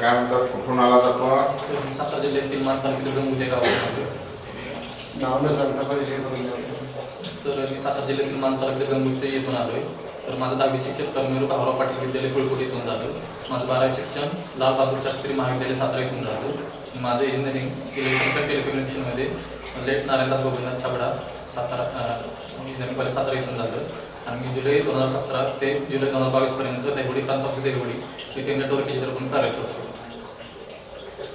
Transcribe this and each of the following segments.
काय म्हणतात? कुठून आला जातो सर मी सातारा जिल्ह्यातील मान तालुक्यातील गंगुते गावात नाव न सांगता परिचय करून. सर मी सातारा जिल्ह्यातील मान तालुक्यातील गंगुते येथून आलोय. तर माझं दहावी शिक्षण कर्मवीर भाऊराव पाटील विद्यालय कुळकुट इथून झालं. माझं बारावी शिक्षण लाल बहादूर शास्त्री महाविद्यालय सातारा इथून झालं. माझं engineering electronics टेलिकम्युनिकेशनमध्ये late Narayandas Govindnath Chhabda Satara engineering college Satara इथून झालं. आणि जुलै दोन हजार सतरा ते जुलै दोन हजार बावीसपर्यंत देवडी प्रांत ऑफिस देवडी इथे नेटवर्क इंजिनियर म्हणून कार्यरत होतो.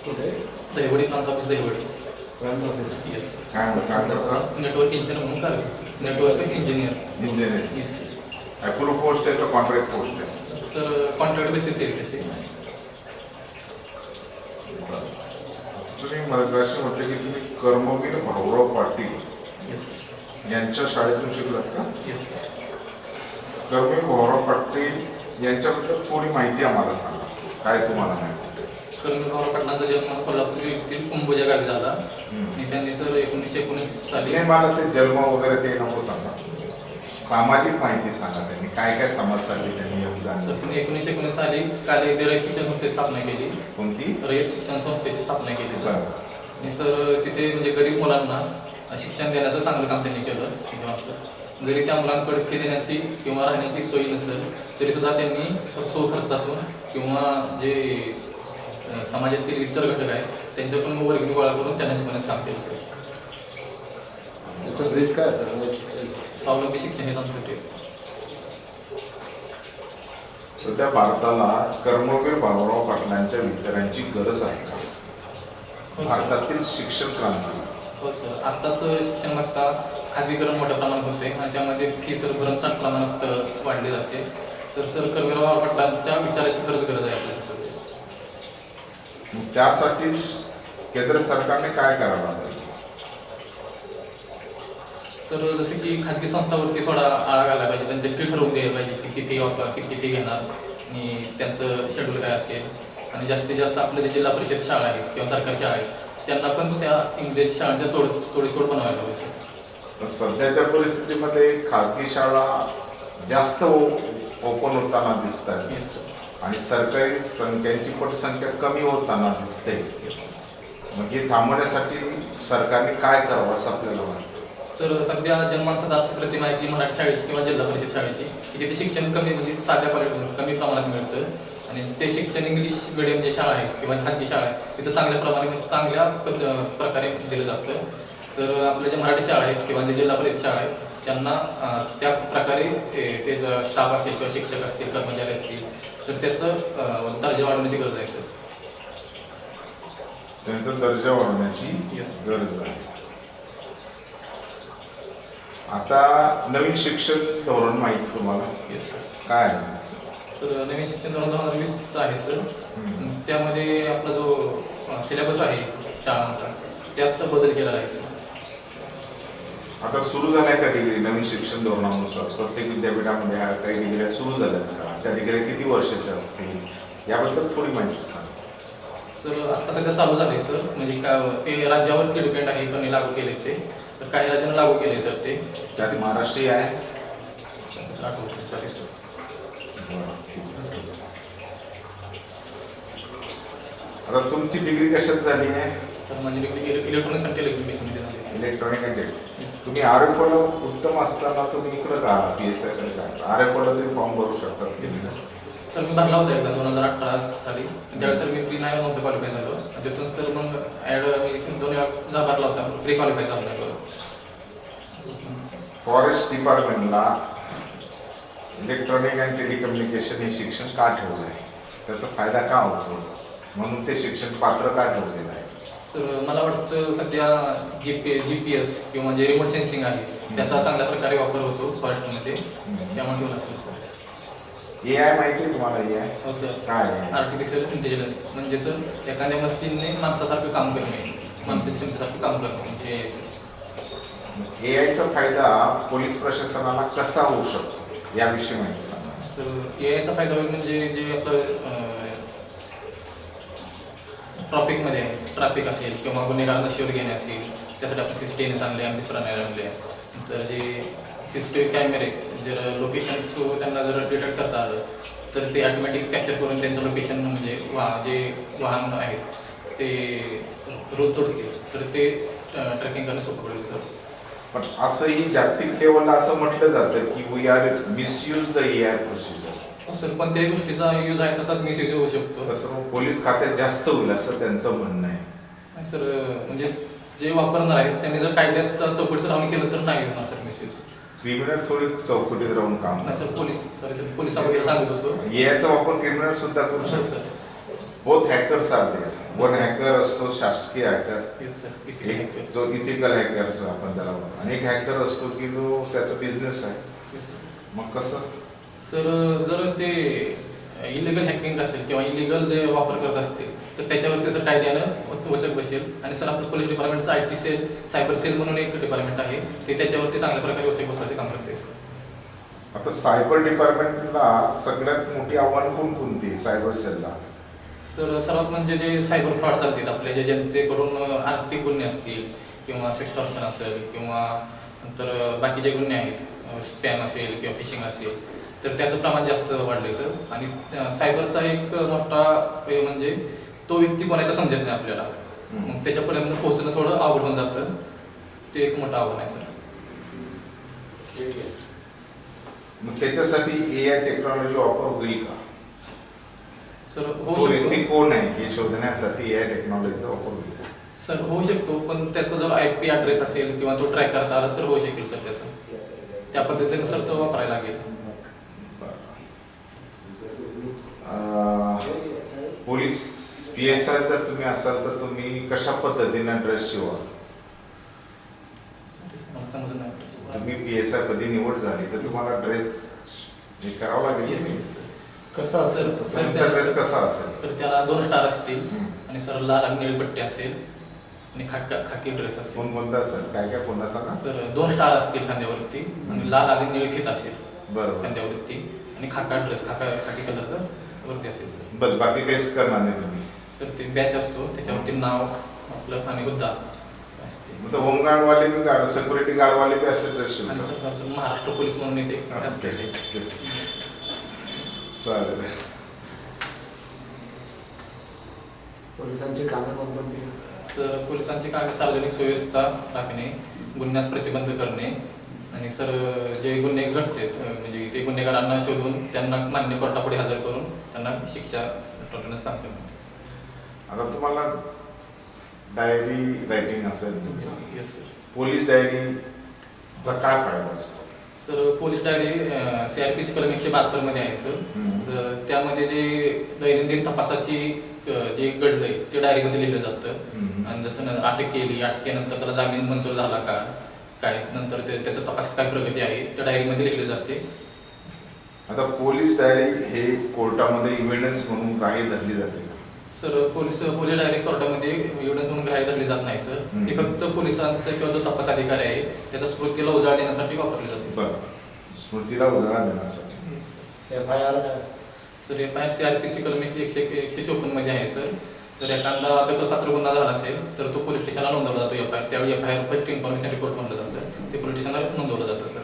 कुठे? प्रांत ऑफिस येस काय करता नेटवर्क इंजिनियर म्हणून कार्यरत network engineer engineering yes approve post आहे का कॉन्ट्रॅक्ट पोस्ट आहे? सर कॉन्ट्रॅक्ट बेसिस आहे तसे तुम्ही मगाशी म्हटले की तुम्ही कर्मवीर भाऊराव पाटील येस यांच्या शाळेतून शिकलात का? येस कर्मवीर भाऊराव पाटील यांच्याबद्दल थोडी माहिती आम्हाला सांगा काय तुम्हाला माहिती पाटलांचा जन्म कोल्हापूर येथील कुंभोजा गावी झाला हम्म. आणि त्यांनी सर एकोणीसशे एकोणीस साली नाही मला ते जन्म वगैरे ते नको सांगा सामाजिक माहिती सांगा त्यांनी काय काय समाजसाठी त्यांनी योगदान सर? त्यांनी एकोणीसशे एकोणीस साली काले येथे रयत शिक्षण संस्थेची स्थापना केली कोणती रयत शिक्षण संस्थेची स्थापना केली सर बरं. आणि सर तिथे म्हणजे गरीब मुलांना शिक्षण देण्याचं चांगलं काम त्यांनी केलं शिक्षणाचं. जरी त्या मुलांकडे देण्याची किंवा राहण्याची सोय नसेल तरी सुद्धा त्यांनी स्व- स्वखर्चातून किंवा जे समाजातील इतर घटक आहेत त्यांच्याकडून वर्गणी गोळा करून त्यांना शिकवण्याचं काम केलं सर ब्रीद काय शिक्षण. स्वावलंबी शिक्षण हे संस्कृती. सध्या भारताला कर्मवीर भाऊराव पाटलांच्या विचारांची गरज आहे का हो. भारतातील शिक्षण क्रांती हो सर आत्ताच शिक्षण मागता खाजगीकरण मोठ्या प्रमाणात होते आणि त्यामध्ये फी सर भरमसाठ प्रमाणात वाढली जाते. तर सर कर्मवीरराव पाटलांच्या विचाराची खरंच गरज आहे आपल्याला मग त्यासाठी केंद्र सरकारने काय पाहिजे तर जसं की खाजगी संस्थावरती थोडा आळा घालायला पाहिजे त्यांचे फी ठरवून द्यायला पाहिजे किती फी वापर किती फी घेणार आणि त्यांचं शेड्यूल काय असेल. आणि जास्तीत जास्त आपले जे जिल्हा परिषद शाळा आहेत किंवा सरकारी शाळा आहेत त्यांना पण त्या इंग्रजी शाळांच्या तोड तोडीतोड बनवायला पाहिजे पण सध्याच्या परिस्थितीमध्ये खाजगी शाळा जास्त ओपन होताना दिसत आहेत आणि सरकारी संख्यांची पटसंख्या कमी होताना दिसते. मग हे थांबवण्यासाठी सरकारने काय करावं असं आपल्याला वाटतं? सर सध्या जनमानसात अशी प्रतिमा आहे की मराठी शाळेची किंवा जिल्हा परिषद शाळेची की तिथे शिक्षण कमी म्हणजे साध्या क्वालिटी कमी प्रमाणात मिळतं. आणि ते शिक्षण इंग्लिश मिडियम जे शाळा आहेत किंवा खाजगी शाळा आहेत तिथं चांगल्या प्रमाणे चांगल्या प्रकारे दिलं जातं. तर आपल्या ज्या मराठी शाळा आहेत किंवा जे जिल्हा परिषद शाळा आहेत त्यांना त्या प्रकारे ते स्टाफ असेल किंवा शिक्षक असतील कर्मचारी असतील तर त्याचं दर्जा वाढवण्याची गरज आहे सर त्यांचा दर्जा वाढवण्याची. गरज आहे आता नवीन शिक्षण धोरण माहिती तुम्हाला येस सर काय आहे? सर नवीन शिक्षण धोरण दोन हजार वीसचं आहे सर. त्यामध्ये आपला जो सिलेबस आहे शाळांचा त्यात बदल केलेला आहे सर आता सुरू झाल्या का डिग्री नवीन शिक्षण धोरणानुसार प्रत्येक विद्यापीठामध्ये काही डिग्र्या सुरू झाल्यात का त्या डिग्र्या किती वर्षाच्या असतील? याबद्दल थोडी माहिती सांग. सर आता सध्या चालू झाले सर. म्हणजे का ते राज्यावरती डिपेंड आहे कमी लागू केले ते. तर काही राज्यांना लागू केले सर ते. त्यात महाराष्ट्रीय आहे? सर. आता तुमची डिग्री कशात झाली आहे? सर माझी डिग्री इलेक्ट्रॉनिक्स आणि टेलिकम्युनिकेशनमध्ये झाली. इलेक्ट्रॉनिक अँड तुम्ही आरोग्याला उत्तम असताना तुम्ही इकडं का पी एस आयकडे का आरोग्याला तुम्ही फॉर्म भरू sir. सर मी भरला होता एकदा दोन हजार अठरा साली. त्यावेळेस सर मी प्री नाही नव्हतं क्वालिफाय झालो. आणि तिथून सर मग ॲड दोन वेळा भरला होता प्री क्वालिफाय झाला फॉरेस्ट डिपार्टमेंटला इलेक्ट्रॉनिक अँड टेलिकम्युनिकेशन हे शिक्षण का ठेवलं आहे त्याचा फायदा का होतो? म्हणून ते शिक्षण पात्र का ठेवलेलं आहे तर मला वाटतं सध्या G P G P S किंवा जे रिमोट सेन्सिंग आहे त्याचा चांगल्या प्रकारे वापर होतो फॉरेस्टमध्ये त्यामुळे घेऊन असेल सर ए आय माहिती आहे तुम्हाला ए आय हो सर काय आहे? आर्टिफिशियल इंटेलिजन्स म्हणजे सर एखाद्या मशीनने माणसासारखं काम करणे. माणसाच्या क्षमतेसारखं काम करणे. म्हणजे ए आयचा फायदा पोलीस प्रशासनाला कसा होऊ शकतो? याविषयी माहिती सांगा. सर ए आयचा फायदा होईल म्हणजे जे आपलं ट्रॉपिकमध्ये ट्रॅफिक असेल किंवा गुन्हेगारांना शोध घेणे असेल त्यासाठी आपण सी सी टी व्ही आणले आम्ही प्रणाली आणले तर जे सी सी टी व्ही कॅमेरे जर लोकेशन थ्रू त्यांना जर डिटेक्ट करता आलं तर ते ऑटोमॅटिक कॅप्चर करून त्यांचं लोकेशन म्हणजे वा जे वाहन आहेत ते रोज तोडतील. तर ते ट्रॅकिंग करणं सोपं पडेल सर पण असंही जागतिक लेवलला असं म्हटलं जातं की we are misuse the A I procedure sir कोणत्याही गोष्टीचा यूज आहे तसाच मिसयूज होऊ शकतो. तसं मग पोलीस खात्यात जास्त होईल असं त्यांचं म्हणणं आहे. नाही सर म्हणजे जे वापरणार आहेत त्यांनी जर कायद्यात चौकटीत राहून केलं तर नाही होणार सर मिसयूज क्रिमिनल थोडी चौकटीत राहून काम नाही सर पोलीस सर सर पोलिसाबद्दल सांगत होतो. याचा वापर क्रिमिनल सुद्धा करू Yes, शकतो. Sir. Both hackers are one hacker असतो शासकीय हॅकर येस सर एक जो इथिकल हॅकर आपण त्याला. म्हणतो आणि एक हॅकर असतो की जो त्याचा बिझनेस आहे. Sir. मग कसं? सर जर ते इलिगल हॅकिंग असेल किंवा इलिगल जे वापर करत असतील तर त्याच्यावरती सर कायद्यानं वच- वचक बसेल. आणि सर आपलं police डिपार्टमेंटचं I T cell cyber cell म्हणून एक डिपार्टमेंट आहे ते त्याच्यावरती चांगल्या प्रकारे वचक बसवायचे काम करते सर. आता सायबर डिपार्टमेंटला सगळ्यात मोठी आव्हान कोणकोणती सायबर सेलला सर सर्वात म्हणजे जे सायबर फ्रॉड चालतात आपले जे जनतेकडून आर्थिक गुन्हे असतील किंवा सेक्स्टॉर्शन असेल किंवा नंतर बाकीचे गुन्हे आहेत स्पॅम असेल किंवा फिशिंग असेल तर त्याचं प्रमाण जास्त वाढले सर आणि सायबरचा एक मोठा म्हणजे तो व्यक्ती कोणाचा समजत नाही आपल्याला. मग त्याच्यापर्यंत पोहोचणं थोडं अवघड होऊन जातं. ते एक मोठं आव्हान आहे सर मग त्याच्यासाठी ए आय टेक्नॉलॉजी वापर होईल का? सर तो होऊ व्यक्ती कोण आहे हे शोधण्यासाठी ए आय टेक्नॉलॉजीचा वापर होईल? का? सर होऊ शकतो पण त्याचा जर आय पी ॲड्रेस असेल किंवा तो ट्रॅक करता आला तर होऊ शकेल सर त्याचा. त्या पद्धतीने सर तो वापरायला लागेल. पोलीस पी एस आय जर तुम्ही असाल तर तुम्ही कशा पद्धतीने ड्रेस शिवा. तुम्ही पी एस आय कधी निवड झाली तर तुम्हाला ड्रेस हे करावं लागेल. कसं असेल सर ड्रेस कसा असेल? सर त्याला दोन स्टार असतील. आणि सर लाल आणि निळी पट्टी असेल आणि खाका खाकी ड्रेस असेल. कोण कोणता असेल? काय काय कोणता सांगा? सर दोन स्टार असतील खांद्यावरती आणि लाल आणि निळी फीत असेल बरोबर. खांद्यावरती आणि खाका ड्रेस खाका खाकी कलरचा वरती असेल सर. बस बाकी काहीच करणार नाही तुम्ही. सर ते बॅच असतो त्याच्यावरती नाव आपलं आणि मुद्दा असते. मग होमगार्ड वाले बी गार्ड सिक्युरिटी गार्ड वाले बी असे ड्रेस आणि शिवतात सर सर महाराष्ट्र पोलीस म्हणून येते असते ते. चालेल. पोलिसांची कामं कोणकोणती तर पोलिसांची कामे सार्वजनिक सुव्यवस्था राखणे गुन्ह्यास प्रतिबंध करणे आणि सर जे गुन्हे घडतात म्हणजे ते गुन्हेगारांना शोधून त्यांना मान्य कोर्टापुढे हजर करून त्यांना शिक्षा ठोठवण्याचं काम करणे आता तुम्हाला डायरी रायटिंग असेल तुमचं. येस सर पोलीस डायरीचा काय फायदा असतो? Sir police diary C R P C कलम एकशे बहात्तरमध्ये आहे सर. तर त्यामध्ये जे दैनंदिन तपासाची जे घडलंय ते डायरीमध्ये लिहिलं जातं. आणि जसं अटक केली अटकेनंतर त्याला जामीन मंजूर झाला का? काय नंतर ते त्याच्या तपासात काय प्रगती आहे त्या डायरीमध्ये लिहिले जाते आता पोलीस डायरी हे कोर्टामध्ये इव्हिडन्स म्हणून ग्राह्य धरली जाते का? सर पोलीस पोलीस डायरी कोर्टामध्ये एव्हिडन्स म्हणून ग्राह्य धरली जात नाही सर हम्म. ती फक्त पोलिसांचा किंवा जो तपास अधिकारी आहे त्याच्या स्मृतीला उजाळ देण्यासाठी वापरली जाते सर. बरं स्मृतीला उजाळा देण्यासाठी sir. एफ आय आर काय असतं sir F I R C R P C कलम एक- एकशे एकशे चोपन्नमध्ये आहे सर जर एखादा दखलपात्र गुन्हा झाला असेल तर तो पोलीस स्टेशनला नोंदवला जातो. एफ आय आर त्यावेळी F I R first information report म्हणलं जातं. ते पोलीस स्टेशनला नोंदवलं जातं सर.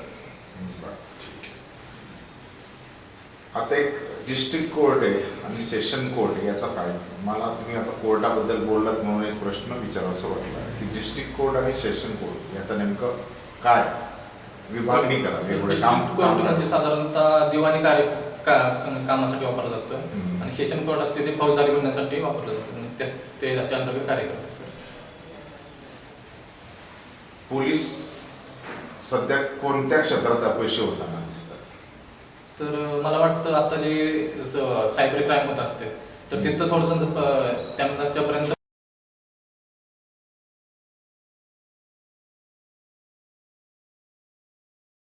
आता एक डिस्ट्रिक्ट कोर्ट आहे आणि सेशन कोर्ट आहे याचा काय? मला तुम्ही आता कोर्टाबद्दल बोललात म्हणून एक प्रश्न विचारावा वाटला. की डिस्ट्रिक्ट कोर्ट आणि सेशन कोर्ट याचं नेमकं काय? विभागणी करा कोर्टमध्ये साधारणतः दिवाणी कार्य कामासाठी वापरलं जातं. आणि सेशन कोर्ट असते ते फौजदारी गुन्ह्यासाठी वापरलं जातं. ते त्या अंतर्गत कार्य करतं सर. पोलीस सध्या कोणत्या क्षेत्रात अपयशी होताना दिसतात? तर मला वाटतं आता जे जसं सायबर क्राईम होत असते तर तिथं थोडं त्यांचं त्यांच्यापर्यंत